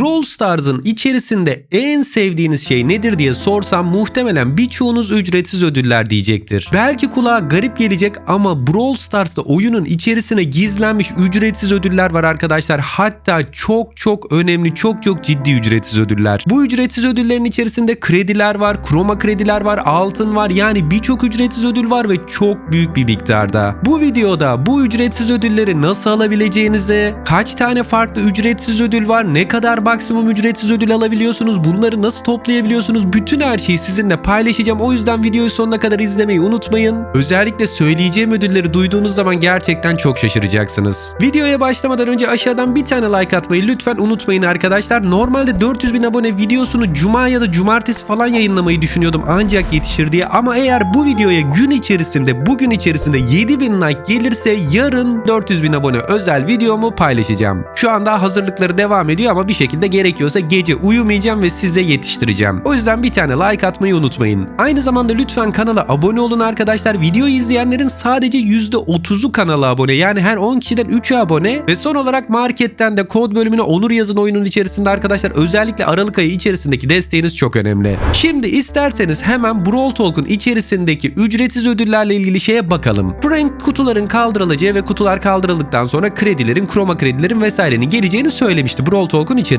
Brawl Stars'ın içerisinde en sevdiğiniz şey nedir diye sorsam muhtemelen birçoğunuz ücretsiz ödüller diyecektir. Belki kulağa garip gelecek ama Brawl Stars'ta oyunun içerisine gizlenmiş ücretsiz ödüller var arkadaşlar. Hatta çok çok önemli, çok çok ciddi ücretsiz ödüller. Bu ücretsiz ödüllerin içerisinde krediler var, kroma krediler var, altın var. Yani birçok ücretsiz ödül var ve çok büyük bir miktarda. Bu videoda bu ücretsiz ödülleri nasıl alabileceğinizi, kaç tane farklı ücretsiz ödül var, ne kadar maksimum ücretsiz ödül alabiliyorsunuz, bunları nasıl toplayabiliyorsunuz, bütün her şeyi sizinle paylaşacağım. O yüzden videoyu sonuna kadar izlemeyi unutmayın. Özellikle söyleyeceğim ödülleri duyduğunuz zaman gerçekten çok şaşıracaksınız. Videoya başlamadan önce aşağıdan bir tane like atmayı lütfen unutmayın arkadaşlar. Normalde 400 bin abone videosunu cuma ya da cumartesi falan yayınlamayı düşünüyordum ancak yetişir diye. Ama eğer bu videoya gün içerisinde, bugün içerisinde 7000 like gelirse yarın 400 bin abone özel videomu paylaşacağım. Şu anda hazırlıkları devam ediyor ama bir şekilde gerekiyorsa gece uyumayacağım ve size yetiştireceğim. O yüzden bir tane like atmayı unutmayın. Aynı zamanda lütfen kanala abone olun arkadaşlar. Videoyu izleyenlerin sadece %30'u kanala abone. Yani her 10 kişiden 3'ü abone. Ve son olarak marketten de kod bölümüne Onur yazın oyunun içerisinde arkadaşlar. Özellikle Aralık ayı içerisindeki desteğiniz çok önemli. Şimdi isterseniz hemen Brawl Talk'un içerisindeki ücretsiz ödüllerle ilgili şeye bakalım. Frank kutuların kaldırılacağı ve kutular kaldırıldıktan sonra kredilerin, kroma kredilerin vesairenin geleceğini söylemişti Brawl Talk'un içerisinde.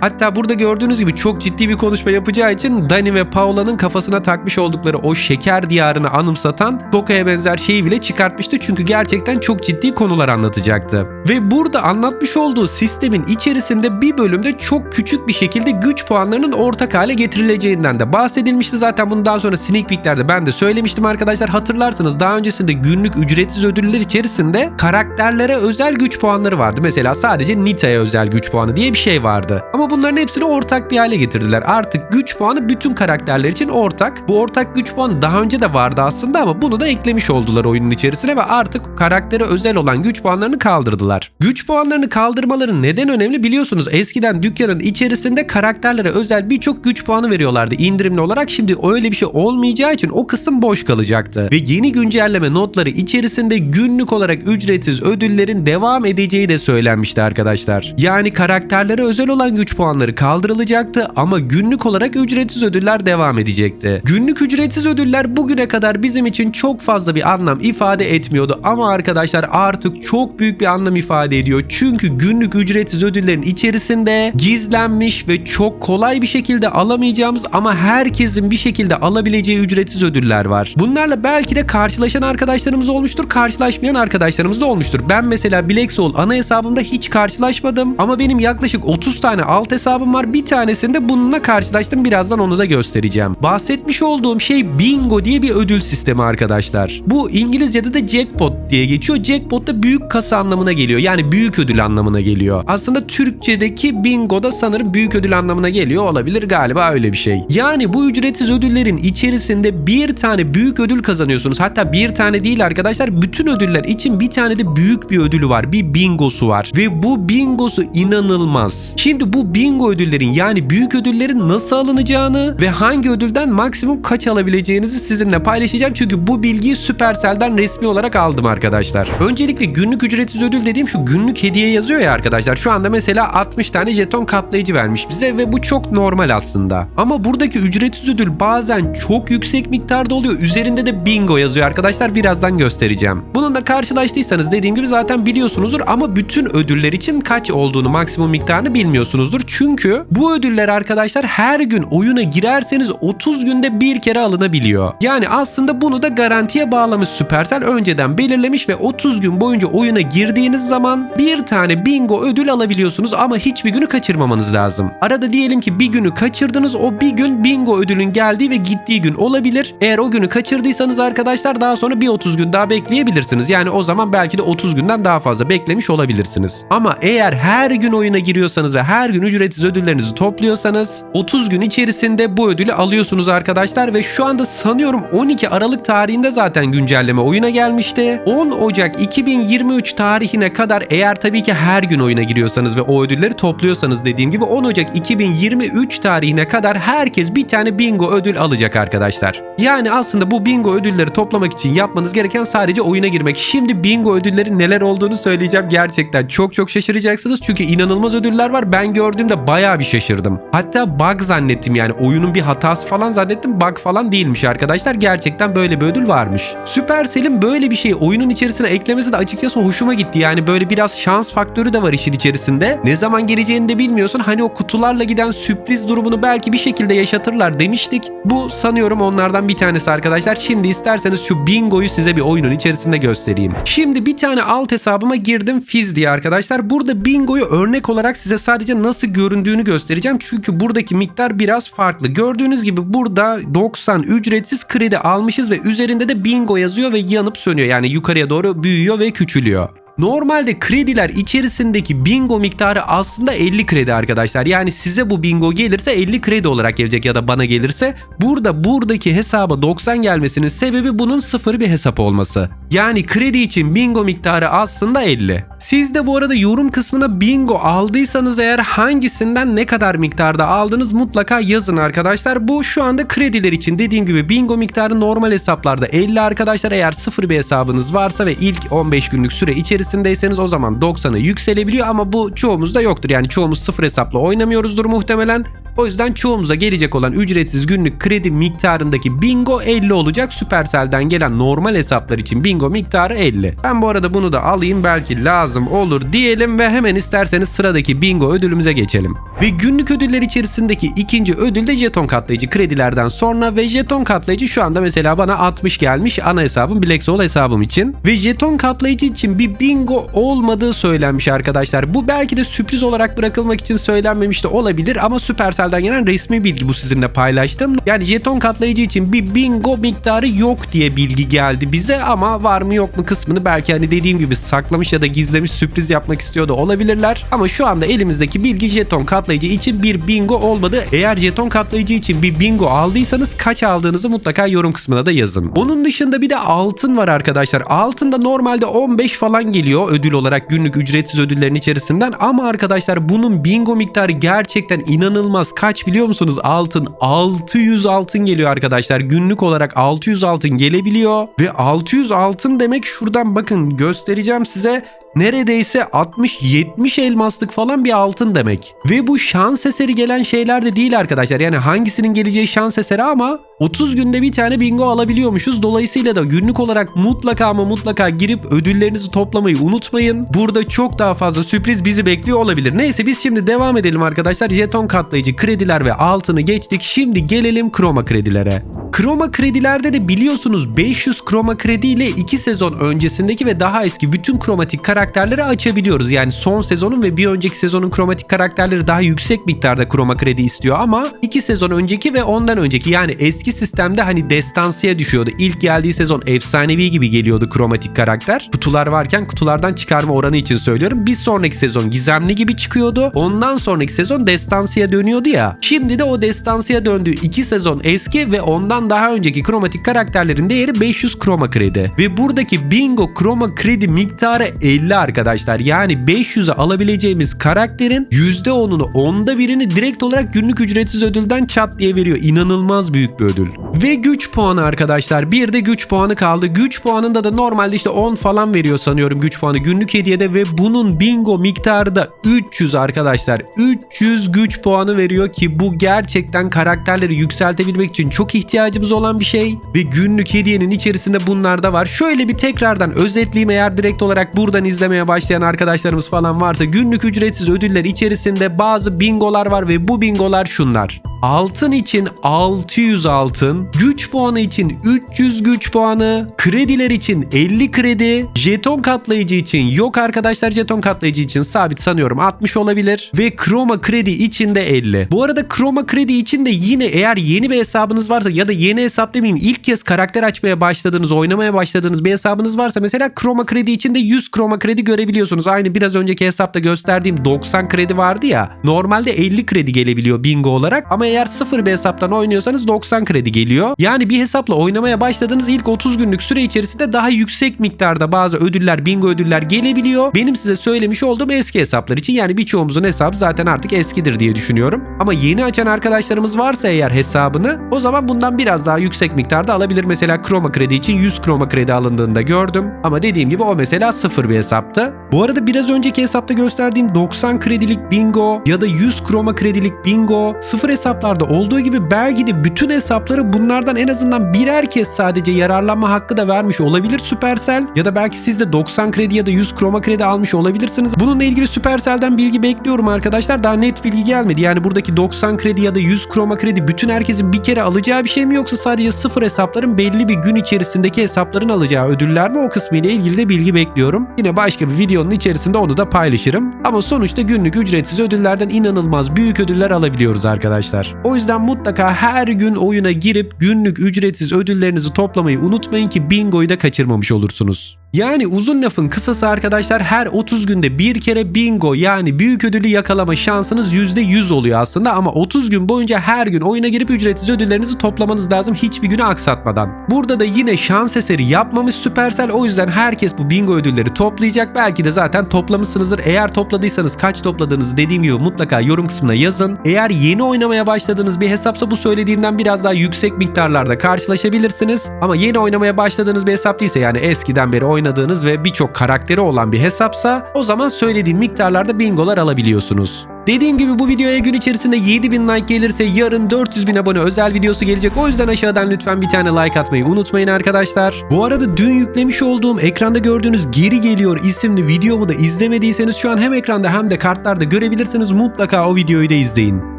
Hatta burada gördüğünüz gibi çok ciddi bir konuşma yapacağı için Dani ve Paula'nın kafasına takmış oldukları o şeker diyarını anımsatan Doka'ya benzer şeyi bile çıkartmıştı çünkü gerçekten çok ciddi konular anlatacaktı. Ve burada anlatmış olduğu sistemin içerisinde bir bölümde çok küçük bir şekilde güç puanlarının ortak hale getirileceğinden de bahsedilmişti. Zaten bunu daha sonra sneak peeklerde ben de söylemiştim arkadaşlar. Hatırlarsınız daha öncesinde günlük ücretsiz ödüller içerisinde karakterlere özel güç puanları vardı. Mesela sadece Nita'ya özel güç puanı diye bir şey vardı. Ama bunların hepsini ortak bir hale getirdiler. Artık güç puanı bütün karakterler için ortak. Bu ortak güç puanı daha önce de vardı aslında ama bunu da eklemiş oldular oyunun içerisine ve artık karaktere özel olan güç puanlarını kaldırdılar. Güç puanlarını kaldırmaları neden önemli biliyorsunuz. Eskiden dükkanın içerisinde karakterlere özel birçok güç puanı veriyorlardı indirimli olarak. Şimdi öyle bir şey olmayacağı için o kısım boş kalacaktı. Ve yeni güncelleme notları içerisinde günlük olarak ücretsiz ödüllerin devam edeceği de söylenmişti arkadaşlar. Yani karakterlere özel olan güç puanları kaldırılacaktı ama günlük olarak ücretsiz ödüller devam edecekti. Günlük ücretsiz ödüller bugüne kadar bizim için çok fazla bir anlam ifade etmiyordu ama arkadaşlar artık çok büyük bir anlam ifade ediyor. Çünkü günlük ücretsiz ödüllerin içerisinde gizlenmiş ve çok kolay bir şekilde alamayacağımız ama herkesin bir şekilde alabileceği ücretsiz ödüller var. Bunlarla belki de karşılaşan arkadaşlarımız olmuştur, karşılaşmayan arkadaşlarımız da olmuştur. Ben mesela Black Soul ana hesabımda hiç karşılaşmadım ama benim yaklaşık 30 tane alt hesabım var. Bir tanesinde bununla karşılaştım. Birazdan onu da göstereceğim. Bahsetmiş olduğum şey bingo diye bir ödül sistemi arkadaşlar. Bu İngilizce'de de jackpot diye geçiyor. Jackpot da büyük kasa anlamına geliyor. Yani büyük ödül anlamına geliyor. Aslında Türkçedeki bingo da sanırım büyük ödül anlamına geliyor olabilir galiba öyle bir şey. Yani bu ücretsiz ödüllerin içerisinde bir tane büyük ödül kazanıyorsunuz. Hatta bir tane değil arkadaşlar. Bütün ödüller için bir tane de büyük bir ödülü var. Bir bingosu var. Ve bu bingosu inanılmaz. Şimdi bu bingo ödüllerin yani büyük ödüllerin nasıl alınacağını ve hangi ödülden maksimum kaç alabileceğinizi sizinle paylaşacağım. Çünkü bu bilgiyi Supercell'den resmi olarak aldım arkadaşlar. Öncelikle günlük ücretsiz ödül dediğim şu günlük hediye yazıyor ya arkadaşlar. Şu anda mesela 60 tane jeton katlayıcı vermiş bize ve bu çok normal aslında. Ama buradaki ücretsiz ödül bazen çok yüksek miktarda oluyor. Üzerinde de bingo yazıyor arkadaşlar. Birazdan göstereceğim. Bununla karşılaştıysanız dediğim gibi zaten biliyorsunuzdur ama bütün ödüller için kaç olduğunu maksimum miktarını bilmiyorsunuzdur. Çünkü bu ödüller arkadaşlar her gün oyuna girerseniz 30 günde bir kere alınabiliyor. Yani aslında bunu da garantiye bağlamış Supercell önceden belirlemiş ve 30 gün boyunca oyuna girdiğiniz zaman bir tane bingo ödül alabiliyorsunuz ama hiçbir günü kaçırmamanız lazım. Arada diyelim ki bir günü kaçırdınız o bir gün bingo ödülün geldiği ve gittiği gün olabilir. Eğer o günü kaçırdıysanız arkadaşlar daha sonra bir 30 gün daha bekleyebilirsiniz. Yani o zaman belki de 30 günden daha fazla beklemiş olabilirsiniz. Ama eğer her gün oyuna giriyorsanız ve her gün ücretsiz ödüllerinizi topluyorsanız 30 gün içerisinde bu ödülü alıyorsunuz arkadaşlar ve şu anda sanıyorum 12 Aralık tarihinde zaten güncelleme oyuna gelmişti. 10 Ocak 2023 tarihine kadar eğer tabii ki her gün oyuna giriyorsanız ve o ödülleri topluyorsanız dediğim gibi 10 Ocak 2023 tarihine kadar herkes bir tane bingo ödül alacak arkadaşlar. Yani aslında bu bingo ödülleri toplamak için yapmanız gereken sadece oyuna girmek. Şimdi bingo ödülleri neler olduğunu söyleyeceğim. Gerçekten çok çok şaşıracaksınız çünkü inanılmaz ödüller var. Ben gördüğümde bayağı bir şaşırdım. Hatta bug zannettim yani oyunun bir hatası falan zannettim. Bug falan değilmiş arkadaşlar. Gerçekten böyle bir ödül varmış. Supercell'in böyle bir şeyi oyunun içerisine eklemesi de açıkçası hoşuma gitti. Yani böyle biraz şans faktörü de var işin içerisinde. Ne zaman geleceğini de bilmiyorsun. Hani o kutularla giden sürpriz durumunu belki bir şekilde yaşatırlar demiştik. Bu sanıyorum onlardan bir tanesi arkadaşlar. Şimdi isterseniz şu bingoyu size bir oyunun içerisinde göstereyim. Şimdi bir tane alt hesabıma girdim Fizz diye arkadaşlar. Burada bingoyu örnek olarak size sadece nasıl göründüğünü göstereceğim. Çünkü buradaki miktar biraz farklı. Gördüğünüz gibi burada 90 ücretsiz kredi almışız ve üzerinde de bingo yazıyor ve yanıp sönüyor. Yani yukarıya doğru büyüyor ve küçülüyor. Normalde krediler içerisindeki bingo miktarı aslında 50 kredi arkadaşlar. Yani size bu bingo gelirse 50 kredi olarak gelecek ya da bana gelirse burada buradaki hesaba 90 gelmesinin sebebi bunun sıfır bir hesap olması. Yani kredi için bingo miktarı aslında 50. Siz de bu arada yorum kısmına bingo aldıysanız eğer hangisinden ne kadar miktarda aldınız mutlaka yazın arkadaşlar. Bu şu anda krediler için dediğim gibi bingo miktarı normal hesaplarda 50 arkadaşlar. Eğer sıfır bir hesabınız varsa ve ilk 15 günlük süre içerisindeyseniz o zaman 90'a yükselebiliyor ama bu çoğumuzda yoktur. Yani çoğumuz sıfır hesapla oynamıyoruzdur muhtemelen. O yüzden çoğumuza gelecek olan ücretsiz günlük kredi miktarındaki bingo 50 olacak. Supercell'den gelen normal hesaplar için bingo miktarı 50. Ben bu arada bunu da alayım belki lazım olur diyelim ve hemen isterseniz sıradaki bingo ödülümüze geçelim. Ve günlük ödüller içerisindeki ikinci ödül de jeton katlayıcı kredilerden sonra ve jeton katlayıcı şu anda mesela bana 60 gelmiş ana hesabım Black Soul hesabım için. Ve jeton katlayıcı için bir bingo olmadığı söylenmiş arkadaşlar. Bu belki de sürpriz olarak bırakılmak için söylenmemiş de olabilir ama Supercell Supercell'den gelen resmi bilgi bu sizinle paylaştım. Yani jeton katlayıcı için bir bingo miktarı yok diye bilgi geldi bize ama var mı yok mu kısmını belki hani dediğim gibi saklamış ya da gizlemiş sürpriz yapmak istiyor da olabilirler. Ama şu anda elimizdeki bilgi jeton katlayıcı için bir bingo olmadı. Eğer jeton katlayıcı için bir bingo aldıysanız kaç aldığınızı mutlaka yorum kısmına da yazın. Onun dışında bir de altın var arkadaşlar. Altın da normalde 15 falan geliyor ödül olarak günlük ücretsiz ödüllerin içerisinden ama arkadaşlar bunun bingo miktarı gerçekten inanılmaz kaç biliyor musunuz? Altın 600 altın geliyor arkadaşlar. Günlük olarak 600 altın gelebiliyor. Ve 600 altın demek şuradan bakın göstereceğim size neredeyse 60-70 elmaslık falan bir altın demek. Ve bu şans eseri gelen şeyler de değil arkadaşlar. Yani hangisinin geleceği şans eseri ama 30 günde bir tane bingo alabiliyormuşuz. Dolayısıyla da günlük olarak mutlaka ama mutlaka girip ödüllerinizi toplamayı unutmayın. Burada çok daha fazla sürpriz bizi bekliyor olabilir. Neyse biz şimdi devam edelim arkadaşlar. Jeton katlayıcı krediler ve altını geçtik. Şimdi gelelim kroma kredilere. Kroma kredilerde de biliyorsunuz 500 kroma kredi ile 2 sezon öncesindeki ve daha eski bütün kromatik karakterleri açabiliyoruz. Yani son sezonun ve bir önceki sezonun kromatik karakterleri daha yüksek miktarda kroma kredi istiyor ama 2 sezon önceki ve ondan önceki yani eski sistemde hani destansıya düşüyordu. İlk geldiği sezon efsanevi gibi geliyordu kromatik karakter. Kutular varken kutulardan çıkarma oranı için söylüyorum. Bir sonraki sezon gizemli gibi çıkıyordu. Ondan sonraki sezon destansıya dönüyordu ya. Şimdi de o destansıya döndüğü 2 sezon eski ve ondan daha önceki kromatik karakterlerin değeri 500 kroma kredi. Ve buradaki bingo kroma kredi miktarı 50 arkadaşlar. Yani 500'e alabileceğimiz karakterin %10'unu onda birini direkt olarak günlük ücretsiz ödülden çat diye veriyor. İnanılmaz büyük bir ödül. Ve güç puanı arkadaşlar. Bir de güç puanı kaldı. Güç puanında da normalde işte 10 falan veriyor sanıyorum güç puanı günlük hediyede ve bunun bingo miktarı da 300 arkadaşlar. 300 güç puanı veriyor ki bu gerçekten karakterleri yükseltebilmek için çok ihtiyacımız olan bir şey. Ve günlük hediyenin içerisinde bunlar da var. Şöyle bir tekrardan özetleyeyim eğer direkt olarak buradan izlemeye başlayan arkadaşlarımız falan varsa günlük ücretsiz ödüller içerisinde bazı bingolar var ve bu bingolar şunlar. Altın için 600 altın, güç puanı için 300 güç puanı, krediler için 50 kredi, jeton katlayıcı için yok arkadaşlar jeton katlayıcı için sabit sanıyorum 60 olabilir ve kroma kredi için de 50. Bu arada kroma kredi için de yine eğer yeni bir hesabınız varsa ya da yeni hesap demeyeyim ilk kez karakter açmaya başladığınız, oynamaya başladığınız bir hesabınız varsa mesela kroma kredi için de 100 kroma kredi görebiliyorsunuz. Aynı biraz önceki hesapta gösterdiğim 90 kredi vardı ya. Normalde 50 kredi gelebiliyor bingo olarak ama eğer sıfır bir hesaptan oynuyorsanız 90 kredi geliyor. Yani bir hesapla oynamaya başladığınız ilk 30 günlük süre içerisinde daha yüksek miktarda bazı ödüller, bingo ödüller gelebiliyor. Benim size söylemiş olduğum eski hesaplar için yani birçoğumuzun hesabı zaten artık eskidir diye düşünüyorum. Ama yeni açan arkadaşlarımız varsa eğer hesabını o zaman bundan biraz daha yüksek miktarda alabilir. Mesela Chroma kredi için 100 Chroma kredi alındığında gördüm. Ama dediğim gibi o mesela sıfır bir hesaptı. Bu arada biraz önceki hesapta gösterdiğim 90 kredilik bingo ya da 100 Chroma kredilik bingo sıfır hesaplarda olduğu gibi belki de bütün hesapları bunlardan en azından birer kez sadece yararlanma hakkı da vermiş olabilir Supercell ya da belki siz de 90 kredi ya da 100 Chroma kredi almış olabilirsiniz. Bununla ilgili Supercell'den bilgi bekliyorum arkadaşlar. Daha net bilgi gelmedi. Yani buradaki 90 kredi ya da 100 Chroma kredi bütün herkesin bir kere alacağı bir şey mi yoksa sadece sıfır hesapların belli bir gün içerisindeki hesapların alacağı ödüller mi o kısmı ile ilgili de bilgi bekliyorum. Yine başka bir videonun içerisinde onu da paylaşırım. Ama sonuçta günlük ücretsiz ödüllerden inanılmaz büyük ödüller alabiliyoruz arkadaşlar. O yüzden mutlaka her gün oyuna girip günlük ücretsiz ödüllerinizi toplamayı unutmayın ki bingoyu da kaçırmamış olursunuz. Yani uzun lafın kısası arkadaşlar her 30 günde bir kere bingo yani büyük ödülü yakalama şansınız %100 oluyor aslında ama 30 gün boyunca her gün oyuna girip ücretsiz ödüllerinizi toplamanız lazım hiçbir günü aksatmadan. Burada da yine şans eseri yapmamış Supercell o yüzden herkes bu bingo ödülleri toplayacak. Belki de zaten toplamışsınızdır. Eğer topladıysanız kaç topladığınızı dediğim gibi mutlaka yorum kısmına yazın. Eğer yeni oynamaya başladığınız bir hesapsa bu söylediğimden biraz daha yüksek miktarlarda karşılaşabilirsiniz. Ama yeni oynamaya başladığınız bir hesap değilse yani eskiden beri oynadığınız ve birçok karakteri olan bir hesapsa o zaman söylediğim miktarlarda bingolar alabiliyorsunuz. Dediğim gibi bu videoya gün içerisinde 7000 like gelirse yarın 400 bin abone özel videosu gelecek. O yüzden aşağıdan lütfen bir tane like atmayı unutmayın arkadaşlar. Bu arada dün yüklemiş olduğum ekranda gördüğünüz Geri Geliyor isimli videomu da izlemediyseniz şu an hem ekranda hem de kartlarda görebilirsiniz. Mutlaka o videoyu da izleyin.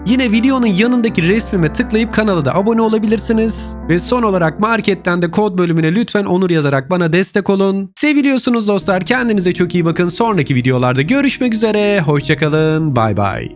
Yine videonun yanındaki resmime tıklayıp kanala da abone olabilirsiniz. Ve son olarak marketten de kod bölümüne lütfen onur yazarak bana destek olun. Seviliyorsunuz dostlar. Kendinize çok iyi bakın. Sonraki videolarda görüşmek üzere. Hoşçakalın. Bay bay.